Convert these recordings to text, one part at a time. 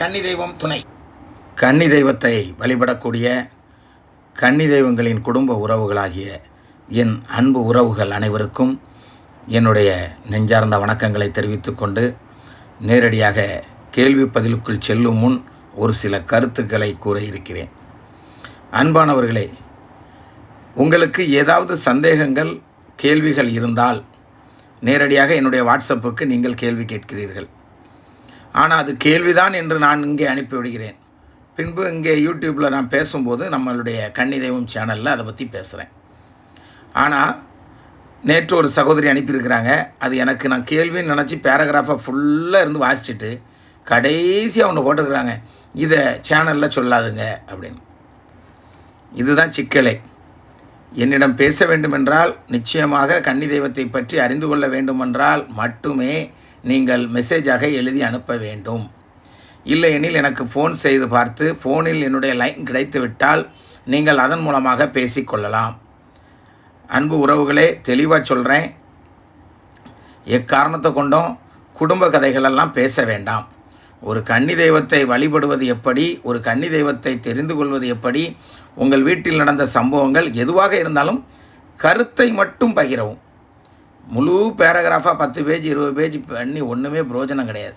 கன்னி தெய்வம் துணை. கன்னி தெய்வத்தை வழிபடக்கூடிய கன்னி தெய்வங்களின் குடும்ப உறவுகளாகிய என் அன்பு உறவுகள் அனைவருக்கும் என்னுடைய நெஞ்சார்ந்த வணக்கங்களை தெரிவித்துக்கொண்டு நேரடியாக கேள்வி பதிலுக்குள் செல்லும் முன் ஒரு சில கருத்துக்களை கூற இருக்கிறேன். அன்பானவர்களே உங்களுக்கு ஏதாவது சந்தேகங்கள் கேள்விகள் இருந்தால் நேரடியாக என்னுடைய வாட்ஸ்அப்புக்கு நீங்கள் கேள்வி கேட்கிறீர்கள். ஆனால் அது கேள்விதான் என்று நான் இங்கே அனுப்பிவிடுகிறேன். பின்பு இங்கே யூடியூப்பில் நான் பேசும்போது நம்மளுடைய கன்னி தெய்வம் சேனலில் அதை பற்றி பேசுகிறேன் ஆனால் நேற்று ஒரு சகோதரி அனுப்பியிருக்கிறாங்க. அது எனக்கு நான் கேள்வின்னு நினச்சி பேராகிராஃபை ஃபுல்லாக இருந்து வாசிச்சுட்டு கடைசியாக ஒன்று போட்டிருக்கிறாங்க. இதை சேனலில் சொல்லாதுங்க அப்படின்னு. இதுதான் சிக்கலே. என்னிடம் பேச வேண்டுமென்றால் நிச்சயமாக கன்னி தெய்வத்தை பற்றி அறிந்து கொள்ள வேண்டுமென்றால் மட்டுமே நீங்கள் மெசேஜாக எழுதி அனுப்ப வேண்டும். இல்லையெனில் எனக்கு ஃபோன் செய்து பார்த்து ஃபோனில் என்னுடைய லைன் கிடைத்துவிட்டால் நீங்கள் அதன் மூலமாக பேசிக்கொள்ளலாம் அன்பு உறவுகளே தெளிவாக சொல்கிறேன் எக்காரணத்தை கொண்டும் குடும்ப கதைகளெல்லாம் பேச வேண்டாம். ஒரு கன்னி தெய்வத்தை வழிபடுவது எப்படி ஒரு கன்னி தெய்வத்தை தெரிந்து கொள்வது எப்படி உங்கள் வீட்டில் நடந்த சம்பவங்கள் எதுவாக இருந்தாலும் கருத்தை மட்டும் பகிரவும். முழு பேராகிராஃபாக பத்து பேஜ் இருபது பேஜ் பண்ணி ஒன்றுமே பிரயோஜனம் கிடையாது.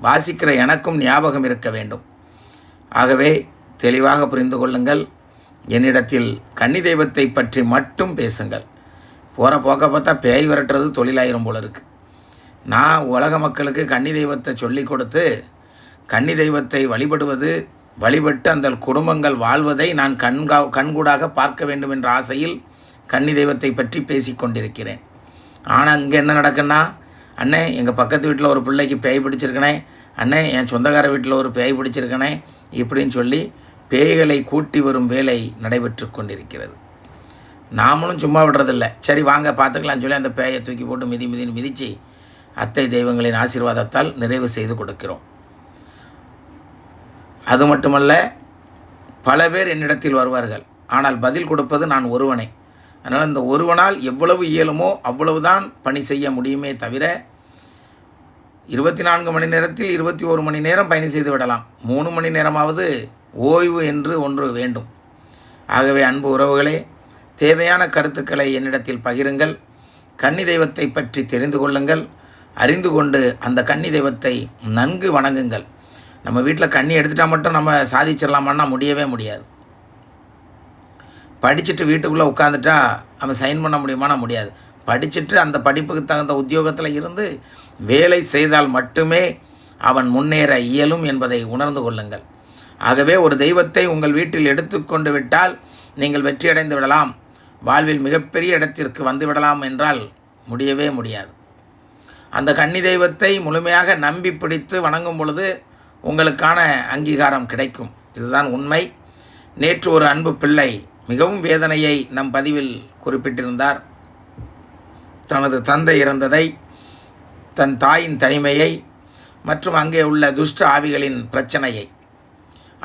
வாசிக்கிற எனக்கும் ஞாபகம் இருக்க வேண்டும். ஆகவே தெளிவாக புரிந்து கொள்ளுங்கள். என்னிடத்தில் கன்னி தெய்வத்தை பற்றி மட்டும் பேசுங்கள். போகிற போக்க பார்த்தா பேய் விரட்டுறது தொழிலாயிரம் போல இருக்குது நான் உலக மக்களுக்கு கன்னி தெய்வத்தை சொல்லி கொடுத்து கன்னி தெய்வத்தை வழிபடுவது வழிபட்டு அந்த குடும்பங்கள் வாழ்வதை நான் கண்கா கண்கூடாக பார்க்க வேண்டும் என்ற ஆசையில் கன்னி தெய்வத்தை பற்றி பேசிக்கொண்டிருக்கிறேன் ஆனால் இங்கே என்ன நடக்குன்னா அண்ணே எங்கள் பக்கத்து வீட்டில் ஒரு பிள்ளைக்கு பேய் பிடிச்சிருக்கனே அண்ணே என் சொந்தக்கார வீட்டில் ஒரு பேய் பிடிச்சிருக்கனே இப்படின்னு சொல்லி பேய்களை கூட்டி வரும் வேலை நடைபெற்று கொண்டிருக்கிறது. நாமளும் சும்மா விடுறதில்ல. சரி வாங்க பார்த்துக்கலாம்னு சொல்லி அந்த பேயை தூக்கி போட்டு மிதி மிதின்னு மிதித்து அத்தை தெய்வங்களின் ஆசீர்வாதத்தால் நிறைவு செய்து கொடுக்கிறோம். அது மட்டுமல்ல பல பேர் என்னிடத்தில் வருவார்கள். ஆனால் பதில் கொடுப்பது நான் ஒருவனே. அதனால் இந்த ஒருவனால் எவ்வளவு இயலுமோ அவ்வளவுதான் பணி செய்ய முடியுமே தவிர இருபத்தி நான்கு மணி நேரத்தில் இருபத்தி ஒரு மணி நேரம் பயணி செய்து விடலாம். மூணு மணி நேரமாவது ஓய்வு என்று ஒன்று வேண்டும். ஆகவே அன்பு உறவுகளே தேவையான கருத்துக்களை என்னிடத்தில் பகிருங்கள். கன்னி தெய்வத்தை பற்றி தெரிந்து கொள்ளுங்கள். அறிந்து கொண்டு அந்த கன்னி தெய்வத்தை நன்கு வணங்குங்கள். நம்ம வீட்டில் கண்ணி எடுத்துட்டால் மட்டும் நம்ம சாதிச்சிடலாமான்னா முடியவே முடியாது. படிச்சுட்டு வீட்டுக்குள்ளே உட்காந்துட்டா அவன் சைன் பண்ண முடியுமானா முடியாது. படிச்சுட்டு அந்த படிப்புக்கு தகுந்த உத்தியோகத்தில் இருந்து வேலை செய்தால் மட்டுமே அவன் முன்னேற இயலும் என்பதை உணர்ந்து கொள்ளுங்கள். ஆகவே ஒரு தெய்வத்தை உங்கள் வீட்டில் எடுத்துக்கொண்டு விட்டால் நீங்கள் வெற்றியடைந்து விடலாம். வாழ்வில் மிகப்பெரிய இடத்திற்கு வந்து விடலாம் என்றால் முடியவே முடியாது. அந்த கன்னி தெய்வத்தை முழுமையாக நம்பி பிடித்து வணங்கும் பொழுது உங்களுக்கான அங்கீகாரம் கிடைக்கும். இதுதான் உண்மை. நேற்று ஒரு அன்பு பிள்ளை மிகவும் வேதனையை நம் பதிவில் குறிப்பிட்டிருந்தார். தனது தந்தை இறந்ததை தன் தாயின் தனிமையை மற்றும் அங்கே உள்ள துஷ்ட ஆவிகளின் பிரச்சனையை.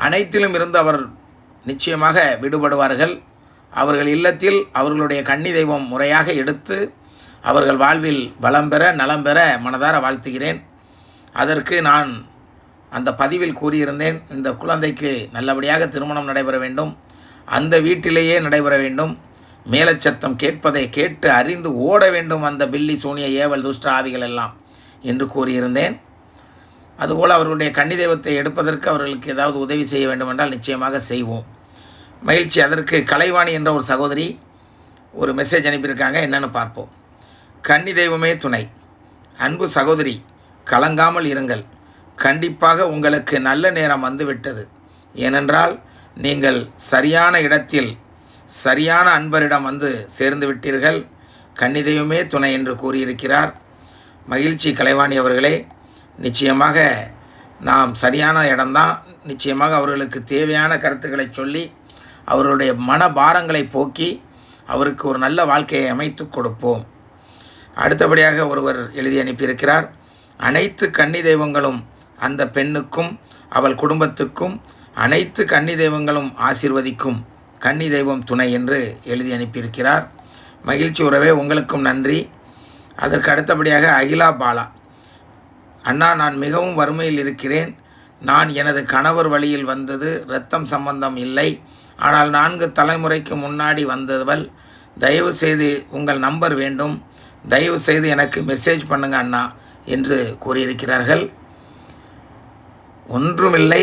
அனைத்திலும் இருந்து அவர் நிச்சயமாக விடுபடுவார்கள். அவர்கள் இல்லத்தில் அவர்களுடைய கன்னி தெய்வம் முறையாக எடுத்து அவர்கள் வாழ்வில் வளம் பெற நலம் பெற மனதார வாழ்த்துகிறேன். அதற்கு நான் அந்த பதிவில் கூறியிருந்தேன். இந்த குழந்தைக்கு நல்லபடியாக திருமணம் நடைபெற வேண்டும். அந்த வீட்டிலேயே நடைபெற வேண்டும். மேலச்சத்தம் கேட்பதை கேட்டு அறிந்து ஓட வேண்டும் அந்த பில்லி சூனிய ஏவல் துஷ்ட ஆவிகள் எல்லாம் என்று கூறியிருந்தேன். அதுபோல் அவர்களுடைய கன்னி தெய்வத்தை எடுப்பதற்கு அவர்களுக்கு ஏதாவது உதவி செய்ய வேண்டும் என்றால் நிச்சயமாக செய்வோம். மகிழ்ச்சி. அதற்கு கலைவாணி என்ற ஒரு சகோதரி ஒரு மெசேஜ் அனுப்பியிருக்காங்க. என்னென்னு பார்ப்போம். கன்னி தெய்வமே துணை. அன்பு சகோதரி கலங்காமல் இருங்கள். கண்டிப்பாக உங்களுக்கு நல்ல நேரம் வந்துவிட்டது. ஏனென்றால் நீங்கள் சரியான இடத்தில் சரியான அன்பரிடம் வந்து சேர்ந்து விட்டீர்கள். கன்னிதையுமே துணை என்று கூறியிருக்கிறார். மகிழ்ச்சி கலைவாணி அவர்களே நிச்சயமாக நாம் சரியான இடம்தான். நிச்சயமாக அவர்களுக்கு தேவையான கருத்துக்களை சொல்லி அவர்களுடைய மன பாரங்களை போக்கி அவருக்கு ஒரு நல்ல வாழ்க்கையை அமைத்து கொடுப்போம். அடுத்தபடியாக ஒருவர் எழுதி அனுப்பியிருக்கிறார். அனைத்து கன்னி தெய்வங்களும் அந்த பெண்ணுக்கும் அவள் குடும்பத்துக்கும் அனைத்து கன்னி தெய்வங்களும் ஆசீர்வதிக்கும் கன்னி தெய்வம் துணை என்று எழுதி அனுப்பியிருக்கிறார். மகிழ்ச்சி உறவே உங்களுக்கும் நன்றி. அதற்கு அடுத்தபடியாக அகிலா பாலா. அண்ணா நான் மிகவும் வறுமையில் இருக்கிறேன். நான் எனது கணவர் வழியில் வந்தது இரத்தம் சம்பந்தம் இல்லை. ஆனால் நான்கு தலைமுறைக்கு முன்னாடி வந்தவள். தயவு செய்து உங்கள் நம்பர் வேண்டும். தயவு செய்து எனக்கு மெசேஜ் பண்ணுங்க அண்ணா என்று கூறியிருக்கிறார்கள். ஒன்றுமில்லை.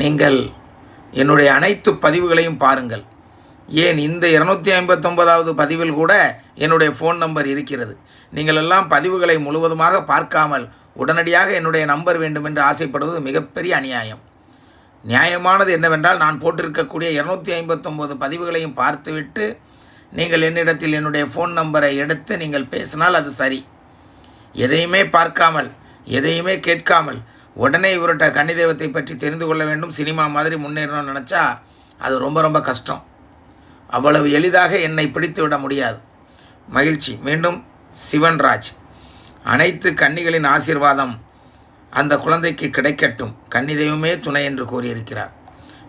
நீங்கள் என்னுடைய அனைத்து பதிவுகளையும் பாருங்கள். ஏன் இந்த இருநூத்தி ஐம்பத்தொன்பதாவது பதிவில் கூட என்னுடைய ஃபோன் நம்பர் இருக்கிறது. நீங்கள் எல்லாம் பதிவுகளை முழுவதுமாக பார்க்காமல் உடனடியாக என்னுடைய நம்பர் வேண்டும் என்று ஆசைப்படுவது மிகப்பெரிய அநியாயம். நியாயமானது என்னவென்றால் நான் போட்டிருக்கக்கூடிய இருநூத்தி ஐம்பத்தொம்போது பதிவுகளையும் பார்த்துவிட்டு நீங்கள் என்னிடத்தில் என்னுடைய ஃபோன் நம்பரை எடுத்து நீங்கள் பேசினால் அது சரி. எதையுமே பார்க்காமல் எதையுமே கேட்காமல் உடனே இவர்கிட்ட கன்னிதெய்வத்தை பற்றி தெரிந்து கொள்ள வேண்டும். சினிமா மாதிரி முன்னேறணும்னு நினச்சா அது ரொம்ப ரொம்ப கஷ்டம். அவ்வளவு எளிதாக என்னை பிடித்து விட முடியாது. மகிழ்ச்சி. மீண்டும் சிவன்ராஜ். அனைத்து கன்னிகளின் ஆசீர்வாதம் அந்த குழந்தைக்கு கிடைக்கட்டும். கன்னி தெய்வமே துணை என்று கூறியிருக்கிறார்.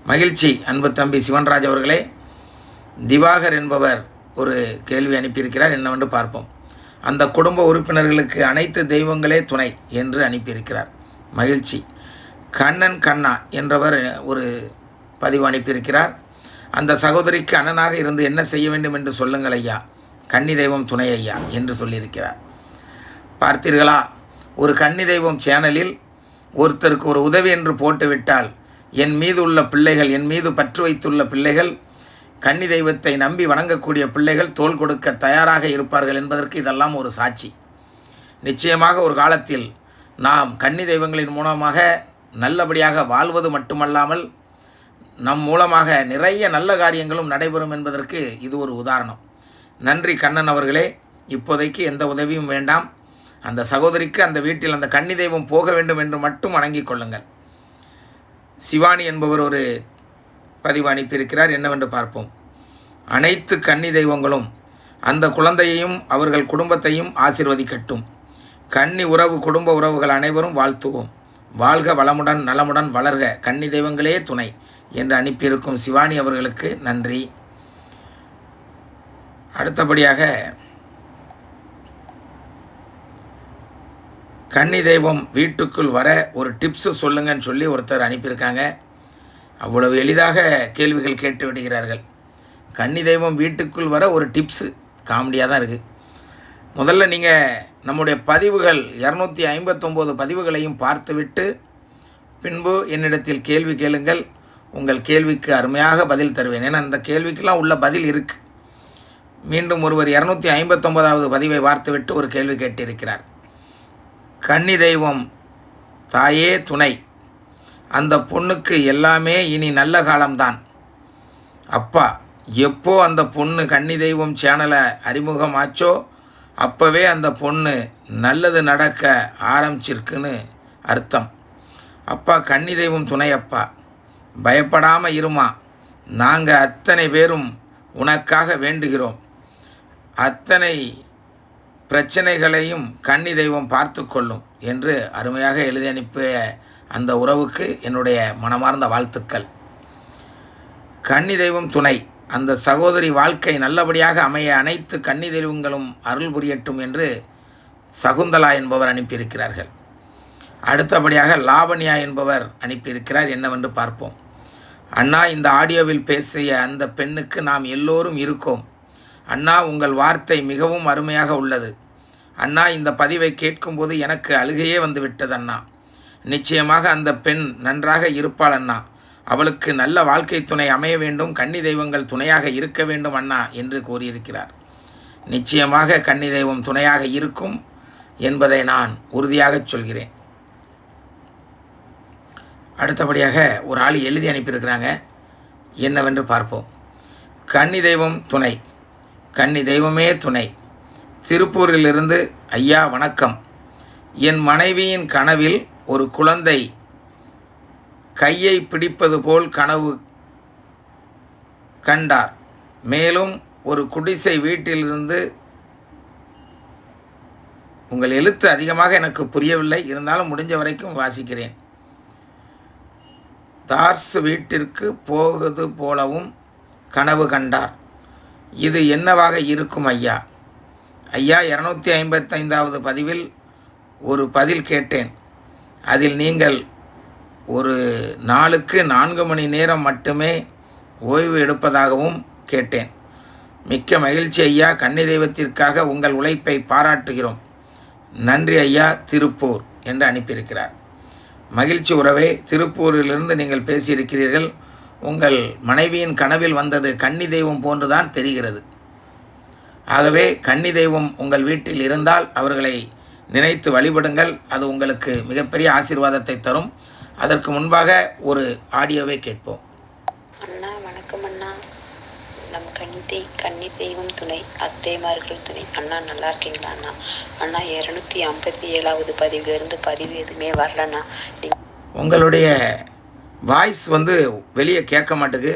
மகிழ்ச்சி அன்பு தம்பி சிவன்ராஜ் அவர்களே. திவாகர் என்பவர் ஒரு கேள்வி அனுப்பியிருக்கிறார். என்னவென்று பார்ப்போம். அந்த குடும்ப உறுப்பினர்களுக்கு அனைத்து தெய்வங்களே துணை என்று அனுப்பியிருக்கிறார். மகிழ்ச்சி. கண்ணன் கண்ணா என்றவர் ஒரு பதிவு அனுப்பியிருக்கிறார். அந்த சகோதரிக்கு அண்ணனாக இருந்து என்ன செய்ய வேண்டும் என்று சொல்லுங்கள் ஐயா. கன்னி தெய்வம் துணை ஐயா என்று சொல்லியிருக்கிறார். பார்த்தீர்களா? ஒரு கன்னி தெய்வம் சேனலில் ஒருத்தருக்கு ஒரு உதவி என்று போட்டுவிட்டால் என் மீது உள்ள பிள்ளைகள் என் மீது பற்று வைத்துள்ள பிள்ளைகள் கன்னி தெய்வத்தை நம்பி வணங்கக்கூடிய பிள்ளைகள் தோல் கொடுக்க தயாராக இருப்பார்கள் என்பதற்கு இதெல்லாம் ஒரு சாட்சி. நிச்சயமாக ஒரு காலத்தில் நாம் கன்னி தெய்வங்களின் மூலமாக நல்லபடியாக வாழ்வது மட்டுமல்லாமல் நம் மூலமாக நிறைய நல்ல காரியங்களும் நடைபெறும் என்பதற்கு இது ஒரு உதாரணம். நன்றி கண்ணன் அவர்களே. இப்போதைக்கு எந்த உதவியும் வேண்டாம். அந்த சகோதரிக்கு அந்த வீட்டில் அந்த கன்னி தெய்வம் போக வேண்டும் என்று மட்டும் வணங்கிக் கொள்ளுங்கள். சிவானி என்பவர் ஒரு பதிவு அனுப்பியிருக்கிறார். என்னவென்று பார்ப்போம். அனைத்து கன்னி தெய்வங்களும் அந்த குழந்தையையும் அவர்கள் குடும்பத்தையும் ஆசிர்வதிக்கட்டும். கன்னி உறவு குடும்ப உறவுகள் அனைவரும் வாழ்த்துவோம். வாழ்க வளமுடன் நலமுடன் வளர்க. கன்னி தெய்வங்களே துணை என்று அனுப்பியிருக்கும் சிவானி அவர்களுக்கு நன்றி. அடுத்தபடியாக கன்னி தெய்வம் வீட்டுக்குள் வர ஒரு டிப்ஸு சொல்லுங்கன்னு சொல்லி ஒருத்தர் அனுப்பியிருக்காங்க. அவ்வளவு எளிதாக கேள்விகள் கேட்டு விடுகிறார்கள். கன்னி தெய்வம் வீட்டுக்குள் வர ஒரு டிப்ஸு காமெடியாக தான் இருக்குது முதல்ல நீங்கள் நம்முடைய பதிவுகள் இரநூத்தி ஐம்பத்தொம்போது பதிவுகளையும் பார்த்துவிட்டு பின்பு என்னிடத்தில் கேள்வி கேளுங்கள். உங்கள் கேள்விக்கு அருமையாக பதில் தருவேன். ஏன்னா அந்த கேள்விக்கெல்லாம் உள்ள பதில் இருக்குது மீண்டும் ஒருவர் இரநூத்தி ஐம்பத்தொம்போதாவது பதிவை பார்த்துவிட்டு ஒரு கேள்வி கேட்டிருக்கிறார். கன்னி தெய்வம் தாயே துணை. அந்த பொண்ணுக்கு எல்லாமே இனி நல்ல காலம்தான். அப்பா எப்போ அந்த பொண்ணு கன்னி தெய்வம் சேனலை அறிமுகமாச்சோ அப்போவே அந்த பொண்ணு நல்லது நடக்க ஆரம்பிச்சிருக்குன்னு அர்த்தம். அப்பா கன்னி தெய்வம் துணையப்பா. பயப்படாமல் இருமா. நாங்கள் அத்தனை பேரும் உனக்காக வேண்டுகிறோம். அத்தனை பிரச்சனைகளையும் கன்னி தெய்வம் பார்த்து கொள்ளும் என்று அருமையாக எழுதி அனுப்பிய அந்த உறவுக்கு என்னுடைய மனமார்ந்த வாழ்த்துக்கள். கன்னி தெய்வம் துணை. அந்த சகோதரி வாழ்க்கை நல்லபடியாக அமைய அனைத்து கன்னி தெய்வங்களும் அருள் புரியட்டும் என்று சகுந்தலா என்பவர் அனுப்பியிருக்கிறார்கள். அடுத்தபடியாக லாவண்யா என்பவர் அனுப்பியிருக்கிறார். என்னவென்று பார்ப்போம். அண்ணா இந்த ஆடியோவில் பேசிய அந்த பெண்ணுக்கு நாம் எல்லோரும் இருக்கோம். அண்ணா உங்கள் வார்த்தை மிகவும் அருமையாக உள்ளது. அண்ணா இந்த பதிவை கேட்கும்போது எனக்கு அழுகையே வந்து விட்டது அண்ணா. நிச்சயமாக அந்த பெண் நன்றாக இருப்பாள் அண்ணா. அவளுக்கு நல்ல வாழ்க்கை துணை அமைய வேண்டும் கன்னி தெய்வங்கள் துணையாக இருக்க வேண்டும் அண்ணா என்று கூறியிருக்கிறார். நிச்சயமாக கன்னி தெய்வம் துணையாக இருக்கும் என்பதை நான் உறுதியாகச் சொல்கிறேன். அடுத்தபடியாக ஒரு ஆள் எழுதி அனுப்பியிருக்கிறாங்க. என்னவென்று பார்ப்போம். கன்னி தெய்வம் துணை. கன்னி தெய்வமே துணை. திருப்பூரிலிருந்து ஐயா வணக்கம். என் மனைவியின் கனவில் ஒரு குழந்தை கையை பிடிப்பது போல் கனவு கண்டார். மேலும் ஒரு குடிசை வீட்டிலிருந்து உங்கள் எழுத்து அதிகமாக எனக்கு புரியவில்லை. இருந்தாலும் முடிஞ்ச வரைக்கும் வாசிக்கிறேன். தார்ஸ் வீட்டிற்கு போகுது போலவும் கனவு கண்டார். இது என்னவாக இருக்கும் ஐயா? ஐயா இரநூத்தி ஐம்பத்தைந்தாவது பதிவில் ஒரு பதில் கேட்டேன். அதில் நீங்கள் ஒரு நாளுக்கு நான்கு மணி நேரம் மட்டுமே ஓய்வு எடுப்பதாகவும் கேட்டேன். மிக்க மகிழ்ச்சி ஐயா கன்னி தெய்வத்திற்காக உங்கள் உழைப்பை பாராட்டுகிறோம். நன்றி ஐயா திருப்பூர் என்று அனுப்பியிருக்கிறார். மகிழ்ச்சி உறவே திருப்பூரிலிருந்து நீங்கள் பேசியிருக்கிறீர்கள். உங்கள் மனைவியின் கனவில் வந்தது கன்னி தெய்வம் போன்றுதான் தெரிகிறது. ஆகவே கன்னி தெய்வம் உங்கள் வீட்டில் இருந்தால் அவர்களை நினைத்து வழிபடுங்கள். அது உங்களுக்கு மிகப்பெரிய ஆசீர்வாதத்தை தரும். அதற்கு முன்பாக ஒரு ஆடியோவை கேட்போம். அண்ணா வணக்கம் அண்ணா. நம் தெய் கன்னி தெய்வம் துணை அத்தைமார்கள் துணை. அண்ணா நல்லா இருக்கீங்களா அண்ணா? அண்ணா இரநூத்தி ஐம்பத்தி ஏழாவது பதிவிலிருந்து பதிவு எதுவுமே வரலண்ணா உங்களுடைய வாய்ஸ் வந்து வெளியே கேட்க மாட்டுக்கு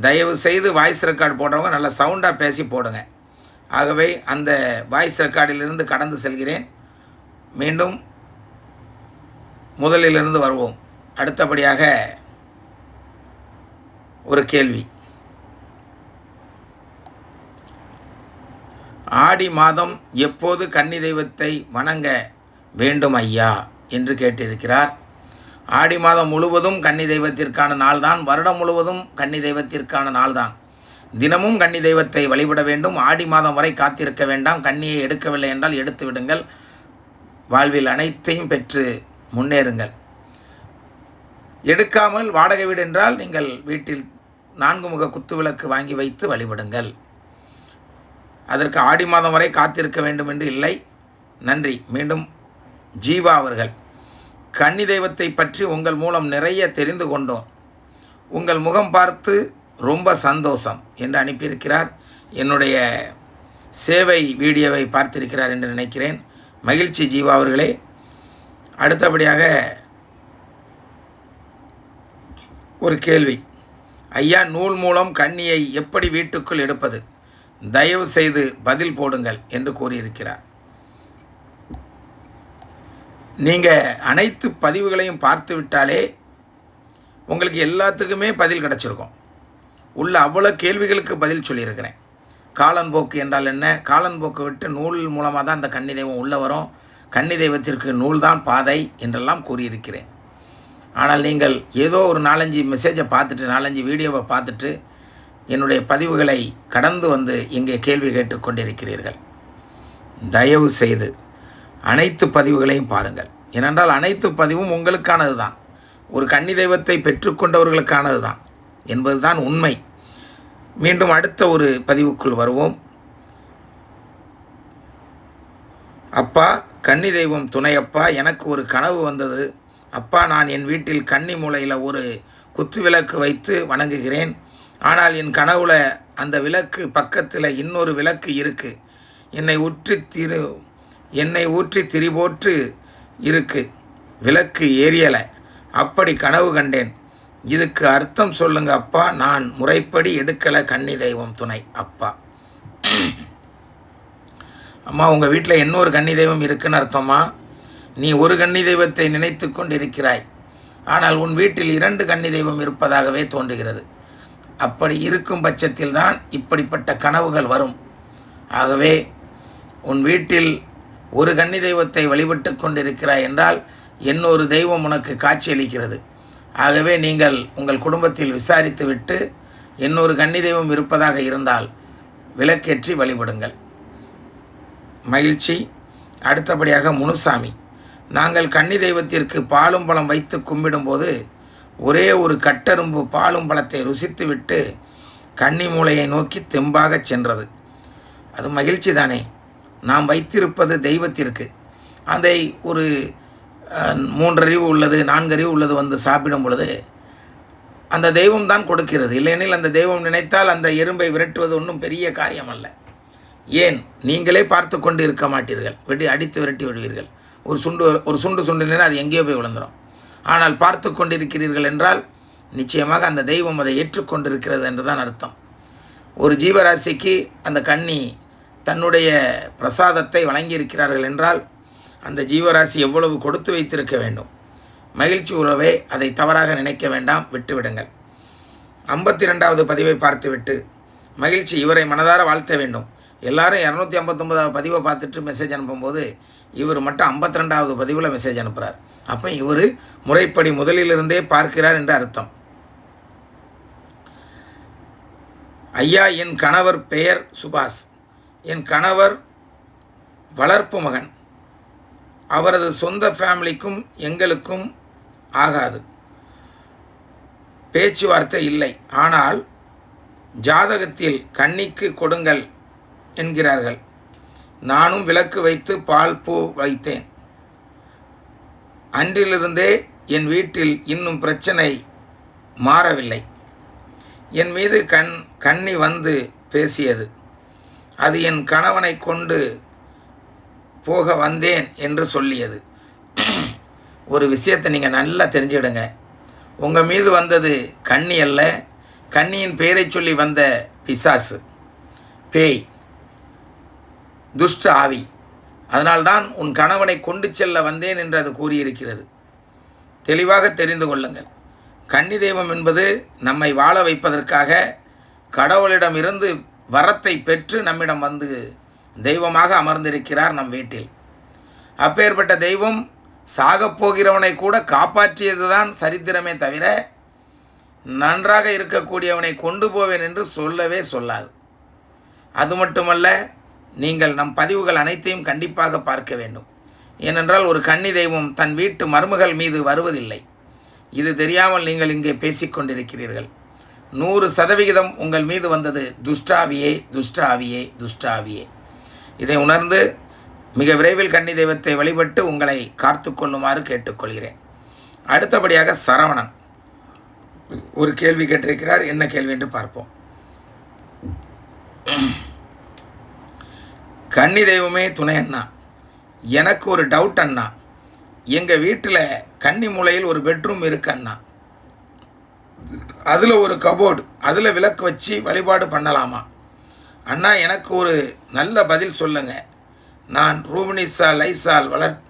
தயவு செய்து வாய்ஸ் ரெக்கார்டு போடுறவங்க நல்லா சவுண்டாக பேசி போடுங்க. ஆகவே அந்த வாய்ஸ் ரெக்கார்டிலிருந்து கடந்து செல்கிறேன். மீண்டும் முதலிலிருந்து வருவோம். அடுத்தபடியாக ஒரு கேள்வி. ஆடி மாதம் எப்போது கன்னி தெய்வத்தை வணங்க வேண்டும் ஐயா? என்று கேட்டிருக்கிறார். ஆடி மாதம் முழுவதும் கன்னி தெய்வத்திற்கான நாள்தான் வருடம் முழுவதும் கன்னி தெய்வத்திற்கான நாள்தான். தினமும் கன்னி தெய்வத்தை வழிபட வேண்டும். ஆடி மாதம் வரை காத்திருக்க வேண்டாம். கன்னியை எடுக்கவில்லை என்றால் எடுத்து விடுங்கள். வாழ்வில் அனைத்தையும் பெற்று முன்னேறுங்கள். எடுக்காமல் வாடகை வீடு என்றால் நீங்கள் வீட்டில் நான்கு முக குத்துவிளக்கு வாங்கி வைத்து வழிபடுங்கள். அதற்கு ஆடி மாதம் வரை காத்திருக்க வேண்டும் என்று இல்லை. நன்றி. மீண்டும் ஜீவா அவர்கள். கன்னி தெய்வத்தை பற்றி உங்கள் மூலம் நிறைய தெரிந்து கொண்டோம். உங்கள் முகம் பார்த்து ரொம்ப சந்தோஷம் என்று அனுப்பியிருக்கிறார். என்னுடைய சேவை வீடியோவை பார்த்திருக்கிறார் என்று நினைக்கிறேன். மகிழ்ச்சி ஜீவா அவர்களே. அடுத்தபடியாக ஒரு கேள்வி. ஐயா நூல் மூலம் கண்ணியை எப்படி வீட்டுக்குள் எடுப்பது? தயவு செய்து பதில் போடுங்கள் என்று கூறியிருக்கிறார். நீங்கள் அனைத்து பதிவுகளையும் பார்த்து விட்டாலே உங்களுக்கு எல்லாத்துக்குமே பதில் கிடச்சிருக்கும். உள்ள அவ்வளோ கேள்விகளுக்கு பதில் சொல்லியிருக்கிறேன். காலன்போக்கு என்றால் என்ன? காலன்போக்கு விட்டு நூல் மூலமாக தான் அந்த கன்னி தெய்வம் உள்ளே வரும். கன்னி தெய்வத்திற்கு நூல் தான் பாதை என்றெல்லாம் கூறியிருக்கிறேன். ஆனால் நீங்கள் ஏதோ ஒரு நாலஞ்சு மெசேஜை பார்த்துட்டு நாலஞ்சு வீடியோவை பார்த்துட்டு என்னுடைய பதிவுகளை கடந்து வந்து இங்கே கேள்வி கேட்டுக்கொண்டிருக்கிறீர்கள் தயவு செய்து அனைத்து பதிவுகளையும் பாருங்கள். ஏனென்றால் அனைத்து பதிவும் உங்களுக்கானது தான். ஒரு கன்னி தெய்வத்தை பெற்றுக்கொண்டவர்களுக்கானது தான் என்பது தான் உண்மை. மீண்டும் அடுத்த ஒரு பதிவுக்குள் வருவோம். அப்பா கன்னி தெய்வம் துணையப்பா எனக்கு ஒரு கனவு வந்தது. அப்பா நான் என் வீட்டில் கன்னி மூலையில் ஒரு குத்து விளக்கு வைத்து வணங்குகிறேன். ஆனால் என் கனவுல அந்த விளக்கு பக்கத்தில் இன்னொரு விளக்கு இருக்கு. என்னை ஊற்றி திரு என்னை ஊற்றி திரிபோற்று இருக்கு. விளக்கு ஏரியலை. அப்படி கனவு கண்டேன். இதுக்கு அர்த்தம் சொல்லுங்க அப்பா. நான் முறைப்படி எடுக்கலை கன்னி தெய்வம் துணை அப்பா. அம்மா உங்கள் வீட்டில் இன்னொரு கன்னி தெய்வம் இருக்குன்னு அர்த்தமா? நீ ஒரு கன்னி தெய்வத்தை நினைத்து கொண்டிருக்கிறாய். ஆனால் உன் வீட்டில் இரண்டு கன்னி தெய்வம் இருப்பதாகவே தோன்றுகிறது. அப்படி இருக்கும் பட்சத்தில் தான் இப்படிப்பட்ட கனவுகள் வரும். ஆகவே உன் வீட்டில் ஒரு கன்னி தெய்வத்தை வழிபட்டு கொண்டிருக்கிறாய் என்றால் இன்னொரு தெய்வம் உனக்கு காட்சியளிக்கிறது. ஆகவே நீங்கள் உங்கள் குடும்பத்தில் விசாரித்துவிட்டு இன்னொரு கன்னி தெய்வம் இருப்பதாக இருந்தால் விளக்கேற்றி வழிபடுங்கள். மகிழ்ச்சி. அடுத்தபடியாக முனுசாமி. நாங்கள் கன்னி தெய்வத்திற்கு பாலும் பழம் வைத்து கும்பிடும்போது ஒரே ஒரு கட்டெரும்பு பாலும் பழத்தை ருசித்துவிட்டு கன்னி மூலையை நோக்கி தெம்பாகச் சென்றது. அது மகிழ்ச்சி தானே நாம் வைத்திருப்பது தெய்வத்திற்கு. அதை ஒரு மூன்றறிவு உள்ளது நான்கறிவு உள்ளது வந்து சாப்பிடும் பொழுது அந்த தெய்வம் தான் கொடுக்கிறது. இல்லையெனில் அந்த தெய்வம் நினைத்தால் அந்த எறும்பை விரட்டுவது ஒன்றும் பெரிய காரியம் அல்ல ஏன்? நீங்களே பார்த்து கொண்டு இருக்க மாட்டீர்கள். வெட்டி அடித்து விரட்டி விடுவீர்கள். ஒரு சுண்டு ஒரு சுண்டு சுண்டுனா அது எங்கேயோ போய் விழுந்துடும் ஆனால் பார்த்து கொண்டிருக்கிறீர்கள் என்றால் நிச்சயமாக அந்த தெய்வம் அதை ஏற்றுக்கொண்டிருக்கிறது என்று தான் அர்த்தம். ஒரு ஜீவராசிக்கு அந்த கன்னி தன்னுடைய பிரசாதத்தை வழங்கியிருக்கிறார்கள் என்றால் அந்த ஜீவராசி எவ்வளவு கொடுத்து வைத்திருக்க வேண்டும்? மகிழ்ச்சி உறவே அதை தவறாக நினைக்க வேண்டாம் விட்டுவிடுங்கள். ஐம்பத்தி ரெண்டாவது பதிவை பார்த்துவிட்டு மகிழ்ச்சி இவரை மனதார வாழ்த்த வேண்டும். எல்லாரும் இரநூத்தி ஐம்பத்தொம்பதாவது பதிவை பார்த்துட்டு மெசேஜ் அனுப்பும்போது இவர் மட்டும் ஐம்பத்தி ரெண்டாவது பதிவில் மெசேஜ் அனுப்புகிறார் அப்போ இவர் முறைப்படி முதலிலிருந்தே பார்க்கிறார் என்று அர்த்தம். ஐயா என் கணவர் பெயர் சுபாஷ். என் கணவர் வளர்ப்பு மகன். அவரது சொந்த ஃபேமிலிக்கும் எங்களுக்கும் ஆகாது. பேச்சுவார்த்தை இல்லை. ஆனால் ஜாதகத்தில் கன்னிக்கு கொடுங்கள். என்கிறார்கள். நானும் விளக்கு வைத்து பால் பூ வைத்தேன். அன்றிலிருந்தே என் வீட்டில் இன்னும் பிரச்சனை மாறவில்லை. என் மீது கண் கண்ணி வந்து பேசியது. அது என் கணவனை கொண்டு போக வந்தேன் என்று சொல்லியது. ஒரு விஷயத்தை நீங்கள் நல்லா தெரிஞ்சுக்கிடுங்க. உங்கள் மீது வந்தது கண்ணி அல்ல. கண்ணியின் பெயரை சொல்லி வந்த பிசாசு. பேய். துஷ்ட ஆவி அதனால்தான் உன் கணவனை கொண்டு செல்ல வந்தேன் என்று அது கூறியிருக்கிறது. தெளிவாக தெரிந்து கொள்ளுங்கள். கன்னி தெய்வம் என்பது நம்மை வாழ வைப்பதற்காக கடவுளிடமிருந்து வரத்தை பெற்று நம்மிடம் வந்து தெய்வமாக அமர்ந்திருக்கிறார் நம் வீட்டில். அப்பேற்பட்ட தெய்வம் சாகப்போகிறவனை கூட காப்பாற்றியது தான் சரித்திரமே தவிர நன்றாக இருக்கக்கூடியவனை கொண்டு போவேன் என்று சொல்லவே சொல்லாது. அது மட்டுமல்ல நீங்கள் நம் பதிவுகள் அனைத்தையும் கண்டிப்பாக பார்க்க வேண்டும். ஏனென்றால் ஒரு கன்னி தெய்வம் தன் வீட்டு மருமகள் மீது வருவதில்லை. இது தெரியாமல் நீங்கள் இங்கே பேசிக்கொண்டிருக்கிறீர்கள் நூறு சதவிகிதம் உங்கள் மீது வந்தது துஷ்டாவியே துஷ்டாவியே துஷ்டாவியே. இதை உணர்ந்து மிக விரைவில் கன்னி தெய்வத்தை வழிபட்டு உங்களை காத்து கொள்ளுமாறு கேட்டுக்கொள்கிறேன். அடுத்தபடியாக சரவணன். ஒரு கேள்வி கேட்டிருக்கிறார் என்ன கேள்வி என்று பார்ப்போம். கன்னி தெய்வமே துணை அண்ணா. எனக்கு ஒரு டவுட் அண்ணா. எங்கள் வீட்டில் கன்னி மூலையில் ஒரு பெட்ரூம் இருக்கு அண்ணா. அதில் ஒரு கபோர்டு அதில் விளக்கு வச்சு வழிபாடு பண்ணலாமா? அண்ணா எனக்கு ஒரு நல்ல பதில் சொல்லுங்க. நான் ரூபினிசா லைசால் வளர்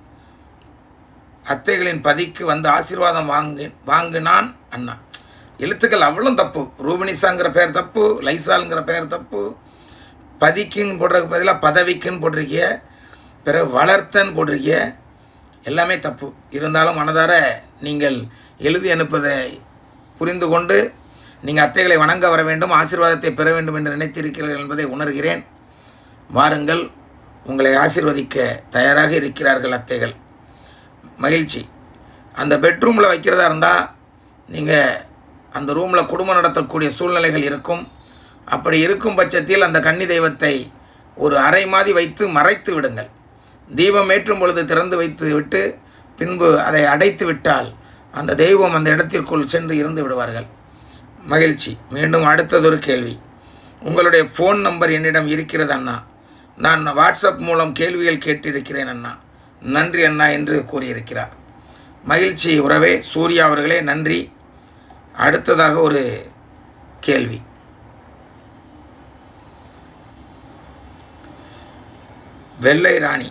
அத்தைகளின் பதிக்கு வந்து ஆசீர்வாதம் வாங்கு வாங்கினான் அண்ணா. எழுத்துக்கள் அவ்வளோ தப்பு. ரூபினிசாங்கிற பேர் தப்பு லைசாலுங்கிற பேர் தப்பு. பதிக்குன்னு போடுறதுக்கு பதிலாக பதவிக்குன்னு போட்டிருக்கிய பிறகு வளர்த்தன்னு போட்டிருக்கிய எல்லாமே தப்பு. இருந்தாலும் மனதார நீங்கள் எழுதி அனுப்பதை புரிந்து கொண்டு நீங்கள் அத்தைகளை வணங்க வர வேண்டும் ஆசீர்வாதத்தை பெற வேண்டும் என்று நினைத்திருக்கிறீர்கள் என்பதை உணர்கிறேன். வாருங்கள் உங்களை ஆசீர்வதிக்க தயாராக இருக்கிறார்கள் அத்தைகள். மகிழ்ச்சி. அந்த பெட்ரூமில் வைக்கிறதா இருந்தால் நீங்கள் அந்த ரூமில் குடும்பம் நடத்தக்கூடிய சூழ்நிலைகள் இருக்கும். அப்படி இருக்கும் பட்சத்தில் அந்த கன்னி தெய்வத்தை ஒரு அரை மாதி வைத்து மறைத்து விடுங்கள். தீபம் ஏற்றும் பொழுது திறந்து வைத்து விட்டு பின்பு அதை அடைத்து விட்டால் அந்த தெய்வம் அந்த இடத்திற்குள் சென்று இருந்து விடுவார்கள். மகிழ்ச்சி. மீண்டும் அடுத்ததொரு கேள்வி. உங்களுடைய ஃபோன் நம்பர் என்னிடம் இருக்கிறது அண்ணா. நான் வாட்ஸ்அப் மூலம் கேள்விகள் கேட்டிருக்கிறேன் அண்ணா. நன்றி அண்ணா என்று கூறியிருக்கிறார். மகிழ்ச்சி உறவே சூர்யா அவர்களே நன்றி. அடுத்ததாக ஒரு கேள்வி. வெள்ளை ராணி.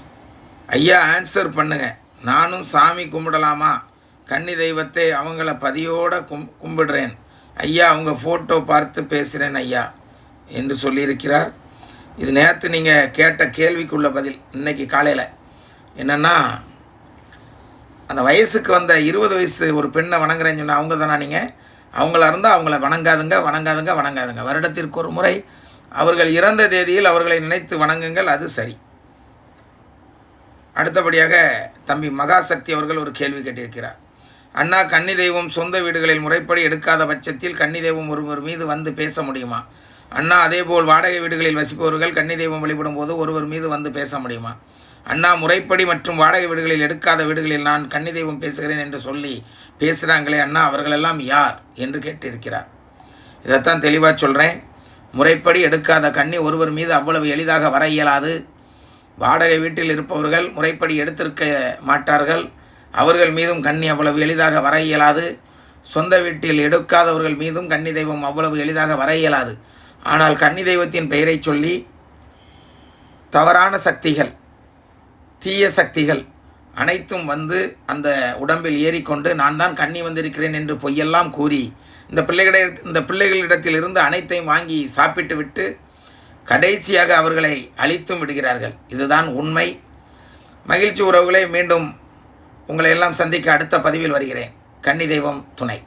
ஐயா ஆன்சர் பண்ணுங்க. நானும் சாமி கும்பிடலாமா? கன்னி தெய்வத்தை அவங்கள பதியோட கும் கும்பிடுறேன். ஐயா அவங்க ஃபோட்டோ பார்த்து பேசுகிறேன் ஐயா என்று சொல்லியிருக்கிறார். இது நேற்று நீங்கள் கேட்ட கேள்விக்குள்ள பதில் இன்றைக்கி காலையில். என்னென்னா அந்த வயசுக்கு வந்த இருபது வயசு ஒரு பெண்ணை வணங்குறேன்னு சொன்னால் அவங்க தானே நீங்கள் அவங்கள இருந்தால் அவங்கள வணங்காதுங்க வணங்காதுங்க வணங்காதுங்க. வருடத்திற்கு ஒரு முறை அவர்கள் இறந்த தேதியில் அவர்களை நினைத்து வணங்குங்கள் அது சரி. அடுத்தபடியாக தம்பி மகாசக்தி அவர்கள் ஒரு கேள்வி கேட்டிருக்கிறார். அண்ணா கன்னி தெய்வம் சொந்த வீடுகளில் முறைப்படி எடுக்காத பட்சத்தில் கன்னி தெய்வம் ஒருவர் மீது வந்து பேச முடியுமா? அண்ணா அதேபோல் வாடகை வீடுகளில் வசிப்பவர்கள் கன்னி தெய்வம் வழிபடும் போது ஒருவர் மீது வந்து பேச முடியுமா? அண்ணா முறைப்படி மற்றும் வாடகை வீடுகளில் எடுக்காத வீடுகளில் நான் கன்னி தெய்வம் பேசுகிறேன் என்று சொல்லி பேசுகிறாங்களே அண்ணா அவர்களெல்லாம் யார்? என்று கேட்டிருக்கிறார். இதைத்தான் தெளிவாக சொல்கிறேன் முறைப்படி எடுக்காத கன்னி ஒருவர் மீது அவ்வளவு எளிதாக வர இயலாது. வாடகை வீட்டில் இருப்பவர்கள் முறைப்படி எடுத்திருக்க மாட்டார்கள். அவர்கள் மீதும் கண்ணி அவ்வளவு எளிதாக வர இயலாது. சொந்த வீட்டில் எடுக்காதவர்கள் மீதும் கன்னி தெய்வம் அவ்வளவு எளிதாக வர இயலாது. ஆனால் கன்னி தெய்வத்தின் பெயரை சொல்லி தவறான சக்திகள் தீய சக்திகள் அனைத்தும் வந்து அந்த உடம்பில் ஏறிக்கொண்டு நான் தான் கண்ணி வந்திருக்கிறேன் என்று பொய்யெல்லாம் கூறி இந்த பிள்ளைகளிட இந்த பிள்ளைகளிடத்திலிருந்து அனைத்தையும் வாங்கி சாப்பிட்டு விட்டு கடைசியாக அவர்களை அழித்தும் விடுகிறார்கள். இதுதான் உண்மை. மகிழ்ச்சி உறவுகளை மீண்டும் உங்களை எல்லாம் சந்திக்க அடுத்த பதிவில் வருகிறேன். கன்னி தெய்வம் துணை.